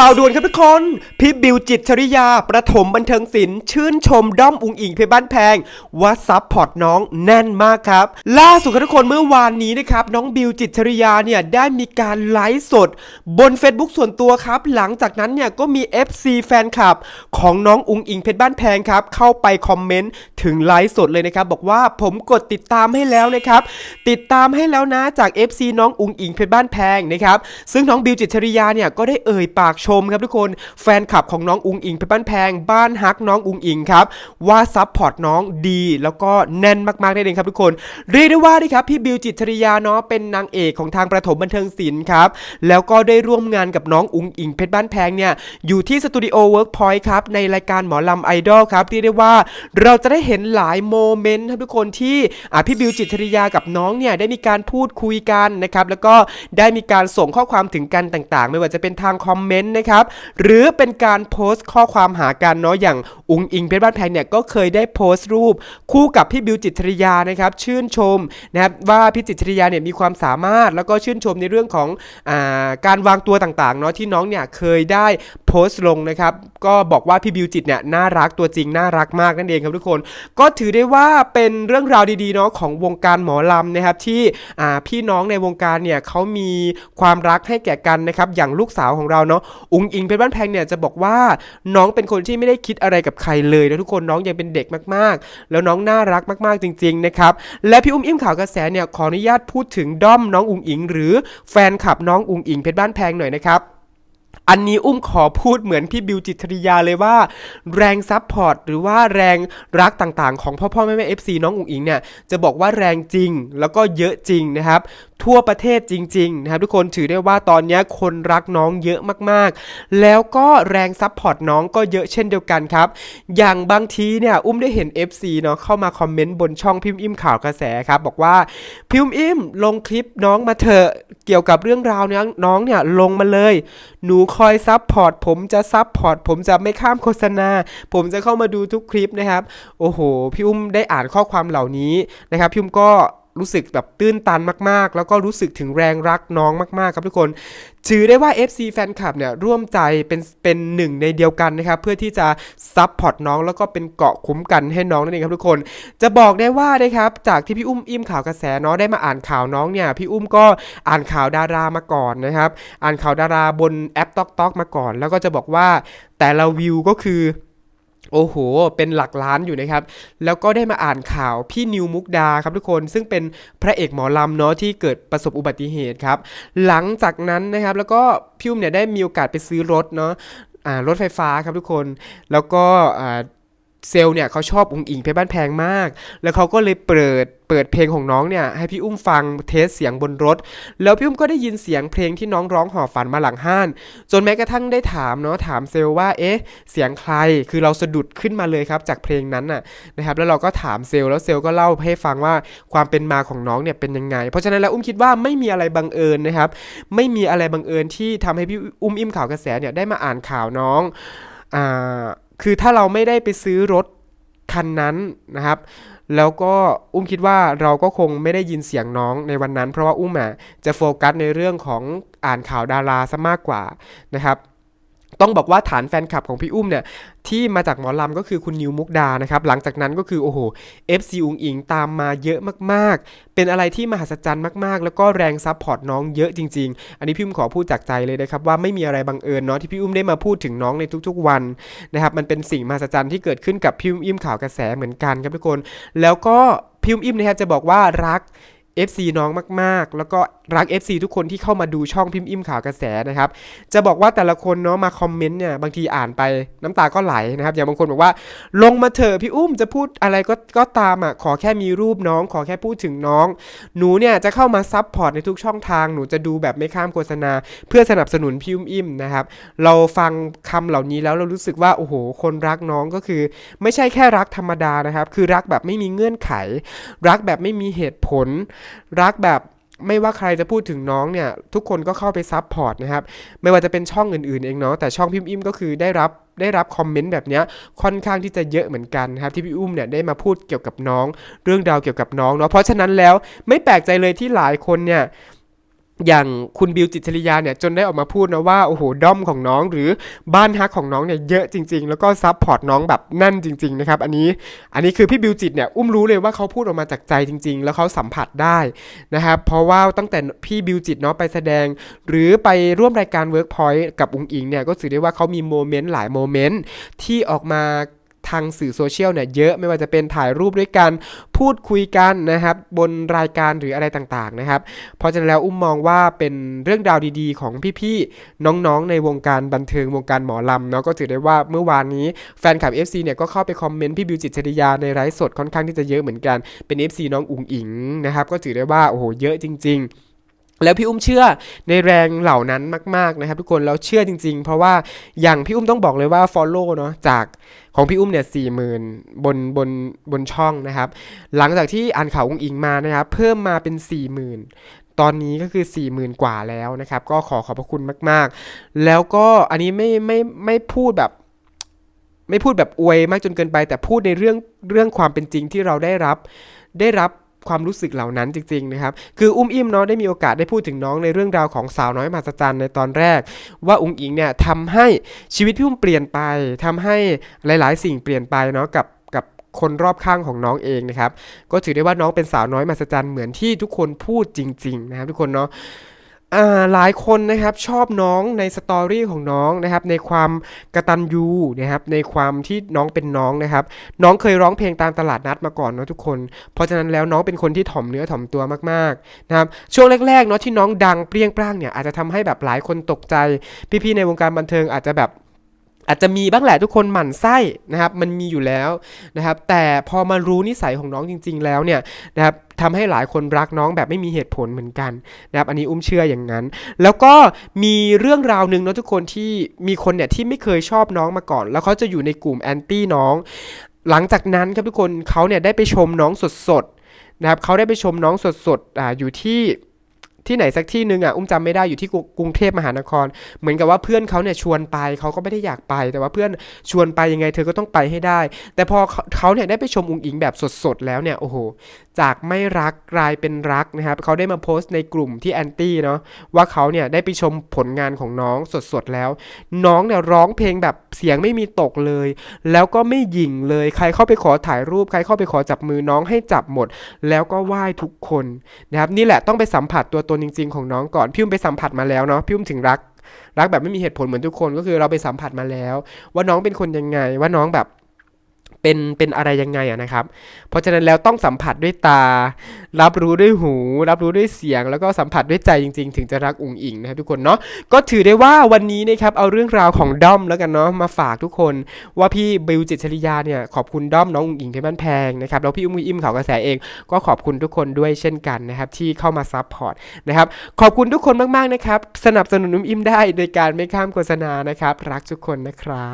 ข่าวด่วนครับทุกคน พี่บิวจิตชริยา ประถมบันเทิงศิลป์ชื่นชมด้อมอุงอิงเพชรบ้านแพง ว่าซับพอร์ตน้องแน่นมากครับ ล่าสุดครับทุกคนเมื่อวานนี้นะครับ น้องบิวจิตชริยาเนี่ยได้มีการไลฟ์สด บน Facebook ส่วนตัวครับ หลังจากนั้นเนี่ยก็มี FC แฟนคลับ ของน้องอุงอิงเพชรบ้านแพงครับ เข้าไปคอมเมนต์ถึงไลฟ์สดเลยนะครับ บอกว่าผมกดติดตามให้แล้วนะครับติดตามให้แล้วนะจาก FC น้องอุงอิงเพชรบ้านแพงนะครับซึ่งน้องบิวจิตชริยาเนี่ยก็ได้เอ่ยปากชมครับทุกคนแฟนคลับของน้องอุงอิงเพชรบ้านแพง บ้านฮักน้องอุงอิงครับว่าซับพอร์ตน้องดีแล้วก็แน่นมากๆได้เลยครับทุกคนเรียกได้ว่านี่ครับพี่บิวจิตชริยาเนาะเป็นนางเอกของทางประถมบันเทิงศิลป์ครับแล้วก็ได้ร่วมงานกับน้องอุงอิงเพชรบ้านแพงเนี่ยอยู่ที่สตูดิโอเวิร์กพอยต์ครับในรายการหมอลำไอดอลครับเรียกได้ว่าเราจะได้เห็นหลายโมเมนต์ครับทุกคนที่อะพี่บิวจิตชริยากับน้องเนี่ยได้มีการพูดคุยกันนะครับแล้วก็ได้มีการส่งข้อความถึงกันต่างๆ ไม่ว่าจะเป็นทางคอมเมนต์นะครับ หรือเป็นการโพสต์ข้อความหากันเนาะอย่างอุงอิงเพชรบ้านแพงเนี่ยก็เคยได้โพสต์รูป คู่กับพี่บิวจิตรชริยานะครับชื่นชมนะครับว่าพี่จิตรชริยาเนี่ยมีความสามารถแล้วก็ชื่นชมในเรื่องของอาการวางตัวต่างๆเนาะที่น้องเนี่ยเคยได้โพสต์ลงนะครับก็บอกว่าพี่บิวจิตเนี่ยน่ารักตัวจริงน่ารักมากนั่นเองครับทุกคน ก็ถือได้ว่าเป็นเรื่องราวดีๆเนาะของวงการหมอลำนะครับที่พี่น้องในวงการเนี่ยเขามีความรักให้แก่กันนะครับอย่างลูกสาวของเราเนาะอุงอิงเป็นบ้านแพงเนี่ยจะบอกว่าน้องเป็นคนที่ไม่ได้คิดอะไรกับใครเลยนะทุกคนน้องยังเป็นเด็กมากๆ แล้วน้องน่ารักมากๆจริงๆนะครับและพี่อุ้มอิ่มข่าวกระแสเนี่ยขออนุญาตพูดถึงด้อมน้องอุงอิง หรือแฟนคลับน้องอุงอิงเพชรบ้านแพงหน่อยนะครับอันนี้อุ้มขอพูดเหมือนพี่บิวจิตริยาเลยว่า แรงซับพอร์ตหรือว่าแรงรักต่างๆ ของพ่อพ่อแม่แม่เอฟซีน้องอุ๋งอิงเนี่ยจะบอกว่าแรงจริงแล้วก็เยอะจริงนะครับทั่วประเทศจริงๆนะครับทุกคนถือได้ว่าตอนนี้คนรักน้องเยอะมากๆ แล้วก็แรงซับพอร์ตน้องก็เยอะเช่นเดียวกันครับ อย่างบางทีเนี่ยอุ้มได้เห็น FC เนาะเข้ามาคอมเมนต์บนช่องพิมพ์อิ่มข่าวกระแสครับบอกว่าพิมพ์อิ่มลงคลิปน้องมาเถอะเกี่ยวกับเรื่องราวเนี้ยน้องเนี่ยลงมาเลย หนูคอยซับพอร์ตผมจะซับพอร์ตผมจะไม่ข้ามโฆษณา ผมจะเข้ามาดูทุกคลิปนะครับ โอ้โหพี่อุ้มได้อ่านข้อความเหล่านี้นะครับพี่อุ้มก็ รู้สึกแบบตื้นตันมากๆ แล้วก็รู้สึกถึงแรงรักน้องมากๆ ครับทุกคน ถือได้ว่า FC แฟนคลับเนี่ยร่วมใจเป็นเป็นหนึ่งในเดียวกันนะครับ เพื่อที่จะซับพอร์ตน้องแล้วก็เป็นเกาะคุ้มกันให้น้องนั่นเองครับทุกคน จะบอกได้ว่านะครับจากที่พี่อุ้มอิ่มข่าวกระแสเนาะได้มาอ่านข่าวน้องเนี่ยพี่อุ้มก็อ่านข่าวดารามาก่อนนะครับ อ่านข่าวดาราบนแอป t อกตอกมาก่อน แล้วก็จะบอกว่าแต่ละวิวก็คือ โอ้โห เป็นหลักล้านอยู่นะครับ แล้วก็ได้มาอ่านข่าวพี่นิวมุกดาครับทุกคน ซึ่งเป็นพระเอกหมอลำเนาะที่เกิดประสบอุบัติเหตุครับ หลังจากนั้นนะครับ แล้วก็พิมเนี่ยได้มีโอกาสไปซื้อรถเนาะรถไฟฟ้าครับทุกคน แล้วก็ เซลเนี่ยเขาชอบอุงอิงเพชรบ้านแพงมาก แล้วเขาก็เลยเปิดเปิดเพลงของน้องเนี่ยให้พี่อุ้มฟังเทสเสียงบนรถ แล้วพี่อุ้มก็ได้ยินเสียงเพลงที่น้องร้องห่อฝันมาหลังห้าน จนแม้กระทั่งได้ถามเนาะถามเซลว่าเอ๊ะเสียงใครคือเราสะดุดขึ้นมาเลยครับจากเพลงนั้นน่ะนะครับแล้วเราก็ถามเซลแล้วเซลก็เล่าให้ฟังว่าความเป็นมาของน้องเนี่ยเป็นยังไง เพราะฉะนั้นแล้วอุ้มคิดว่าไม่มีอะไรบังเอิญนะครับไม่มีอะไรบังเอิญที่ทำให้พี่อุ้มอิ่มข่าวกระแสเนี่ยได้มาอ่านข่าวน้องอ่า คือถ้าเราไม่ได้ไปซื้อรถคันนั้นนะครับ แล้วก็อุ้มคิดว่าเราก็คงไม่ได้ยินเสียงน้องในวันนั้น เพราะว่าอุ้มอะจะโฟกัสในเรื่องของอ่านข่าวดาราซะมากกว่านะครับ ต้องบอกว่าฐานแฟนคลับของพี่อุ้มเนี่ยที่มาจากหมอลำก็คือคุณนิวมุกดานะครับหลังจากนั้นก็คือโอ้โห FC อุงอิงตามมาเยอะมากๆ เป็นอะไรที่มหัศจรรย์มากๆ แล้วก็แรงซัพพอร์ตน้องเยอะจริง ๆ อันนี้พี่อุ้มขอพูดจากใจเลยนะครับว่าไม่มีอะไรบังเอิญเนาะที่พี่อุ้มได้มาพูดถึงน้องในทุกๆวันนะครับมันเป็นสิ่งมหัศจรรย์ที่เกิดขึ้นกับพี่อุ้มอิ่มข่าวกระแสเหมือนกันครับทุกคน แล้วก็พี่อุ้มอิ่มนะครับจะบอกว่ารัก FC น้องมาก ๆ แล้วก็รัก FC ทุกคนที่เข้ามาดูช่องพิมพ์อิ่มข่าวกระแสนะครับ จะบอกว่าแต่ละคนเนาะมาคอมเมนต์เนี่ยบางทีอ่านไปน้ำตาก็ไหลนะครับ อย่างบางคนบอกว่าลงมาเถอะพี่อุ้มจะพูดอะไรก็ก็ตามอะขอแค่มีรูปน้อง ขอแค่พูดถึงน้อง หนูเนี่ยจะเข้ามาซับพอร์ตในทุกช่องทางหนูจะดูแบบไม่ข้ามโฆษณา เพื่อสนับสนุนพี่อุ้มอิ่มนะครับ เราฟังคำเหล่านี้แล้วเรารู้สึกว่าโอ้โห คนรักน้องก็คือ ไม่ใช่แค่รักธรรมดานะครับ คือรักแบบไม่มีเงื่อนไข รักแบบไม่มีเหตุผลรักแบบไม่ว่าใครจะพูดถึงน้องเนี่ยทุกคนก็เข้าไปซับพอร์ตนะครับไม่ว่าจะเป็นช่องอื่นๆเองเนาะแต่ช่องพิมพ์อิ่มก็คือได้รับได้รับคอมเมนต์แบบเนี้ยค่อนข้างที่จะเยอะเหมือนกันครับที่พี่อุ้มเนี่ยได้มาพูดเกี่ยวกับน้อง เรื่องราวเกี่ยวกับน้องเนาะเพราะฉะนั้นแล้วไม่แปลกใจเลยที่หลายคนเนี่ย อย่างคุณบิวจิตชริยาเนี่ยจนได้ออกมาพูดนะว่าโอ้โหด้อมของน้องหรือบ้านฮักของน้องเนี่ยเยอะจริง ๆ แล้วก็ซับพอร์ตน้องแบบแน่นจริงๆนะครับอันนี้อันนี้คือพี่บิวจิตเนี่ยอุ้มรู้เลยว่าเขาพูดออกมาจากใจจริง ๆ แล้วเขาสัมผัสได้นะครับเพราะว่าตั้งแต่พี่บิวจิตเนาะไปแสดง หรือไปร่วมรายการ Workpoint กับอุงอิงเนี่ยก็ถือได้ว่าเขามีโมเมนต์หลายโมเมนต์ที่ออกมา ทางสื่อโซเชียลเนี่ยเยอะไม่ว่าจะเป็นถ่ายรูปด้วยกันพูดคุยกันนะครับบนรายการหรืออะไรต่างๆนะครับ เพราะฉะนั้นแล้วอุ้มมองว่าเป็นเรื่องราวดีๆ ของพี่ๆน้องๆ ในวงการบันเทิงวงการหมอลำเนาะก็ถือได้ว่าเมื่อวานนี้แฟนคลับ FC เนี่ยก็เข้าไปคอมเมนต์พี่บิวจิตชริยาในไลฟ์สดค่อนข้างที่จะเยอะเหมือนกันเป็น FC น้องอุ๋งอิงนะครับก็ถือได้ว่าโอ้โหเยอะจริง ๆ แล้วพี่อุ้มเชื่อในแรงเหล่านั้นมาก ๆนะครับ ทุกคนแล้วเชื่อจริง ๆ เพราะว่าอย่างพี่อุ้มต้องบอกเลยว่า Follow เนาะจากของพี่อุ้มเนี่ยสี่หมื่นบนบนบนช่องนะครับ หลังจากที่อ่านข่าวอุ้งอิงมานะครับ เพิ่มมาเป็น4 0,000ตอนนี้ก็คือ 40,000 กว่าแล้วนะครับ ก็ขอขอบพระคุณมาก ๆ แล้วก็อันนี้ไม่ไม่ไม่พูดแบบ ไม่พูดแบบอวยมากจนเกินไป แต่พูดในเรื่องเรื่องความเป็นจริงที่เราได้รับได้รับ ความรู้สึกเหล่านั้นจริงๆนะครับคืออุ้มอิ่มเนาะได้มีโอกาสได้พูดถึงน้องในเรื่องราวของสาวน้อยมหัศจรรย์ในตอนแรก ว่าอุ้งอิงเนี่ยทำให้ชีวิตพี่อุ้มเปลี่ยนไปทำให้หลาย ๆ สิ่งเปลี่ยนไปเนาะกับกับคนรอบข้างของน้องเองนะครับ ก็ถือได้ว่าน้องเป็นสาวน้อยมหัศจรรย์เหมือนที่ทุกคนพูดจริง ๆ นะครับทุกคนเนาะ หลายคนนะครับชอบน้องในสตอรี่ของน้องนะครับในความกระตันยูนะครับในความที่น้องเป็นน้องนะครับ น้องเคยร้องเพลงตามตลาดนัดมาก่อนเนาะทุกคน เพราะฉะนั้นแล้วน้องเป็นคนที่ถ่อมเนื้อถ่อมตัวมากๆนะครับช่วงแรกๆเนาะที่น้องดังเปรี้ยงปร้างเนี่ยอาจจะทำให้แบบหลายคนตกใจ พี่ๆในวงการบันเทิงอาจจะแบบ อาจจะมีบ้างแหละทุกคนหมั่นไส้นะครับ มันมีอยู่แล้วนะครับ แต่พอมารู้นิสัยของน้องจริง ๆ แล้วเนี่ยนะครับทำให้หลายคนรักน้องแบบไม่มีเหตุผลเหมือนกันนะครับอันนี้อุ้มเชื่ออย่างนั้น แล้วก็มีเรื่องราวหนึ่งเนาะทุกคนที่มีคนเนี่ยที่ไม่เคยชอบน้องมาก่อน แล้วเขาจะอยู่ในกลุ่มแอนตี้น้อง หลังจากนั้นครับทุกคนเขาเนี่ยได้ไปชมน้องสดๆนะครับเขาได้ไปชมน้องสดๆออยู่ที่ ที่ไหนสักที่หนึ่งอะอุ้มจำไม่ได้อยู่ที่กรุงเทพมหานคร เหมือนกับว่าเพื่อนเขาเนี่ยชวนไปเขาก็ไม่ได้อยากไป แต่ว่าเพื่อนชวนไปยังไงเธอก็ต้องไปให้ได้ แต่พอเขาเนี่ยได้ไปชมอุงอิงแบบสดๆแล้วเนี่ยโอ้โหจากไม่รักกลายเป็นรักนะครับเขาได้มาโพสต์ในกลุ่มที่แอนตี้เนาะว่าเขาเนี่ยได้ไปชมผลงานของน้องสดๆแล้ว น้องเนี่ยร้องเพลงแบบเสียงไม่มีตกเลย แล้วก็ไม่หยิ่งเลยใครเข้าไปขอถ่ายรูปใครเข้าไปขอจับมือน้องให้จับหมด แล้วก็ไหว้ทุกคนนะครับนี่แหละต้องไปสัมผัสตัวตนจริง ๆ ของน้องก่อนพี่อุ้มไปสัมผัสมาแล้วเนาะพี่อุ้มถึงรัก รักแบบไม่มีเหตุผลเหมือนทุกคนก็คือเราไปสัมผัสมาแล้ว ว่าน้องเป็นคนยังไงว่าน้องแบบ เป็นเป็นอะไรยังไงอะนะครับ เพราะฉะนั้นแล้วต้องสัมผัสด้วยตา รับรู้ด้วยหู รับรู้ด้วยเสียง แล้วก็สัมผัสด้วยใจจริง ๆ ถึงจะรักอุ๋งอิงนะครับทุกคนเนาะก็ถือได้ว่าวันนี้นะครับเอาเรื่องราวของด้อมแล้วกันเนาะมาฝากทุกคน ว่าพี่บิวจิตชริยาเนี่ยขอบคุณด้อมน้องอุ๋งอิงเพชรบ้านแพงนะครับแล้วพี่อุ้มอิ่มเขากระแสเอง ก็ขอบคุณทุกคนด้วยเช่นกันนะครับที่เข้ามาซัพพอร์ตนะครับขอบคุณทุกคนมากๆนะครับสนับสนุนอุ้มอิ่มได้โดยการไม่ข้ามโฆษณานะครับรักทุกคนนะครับ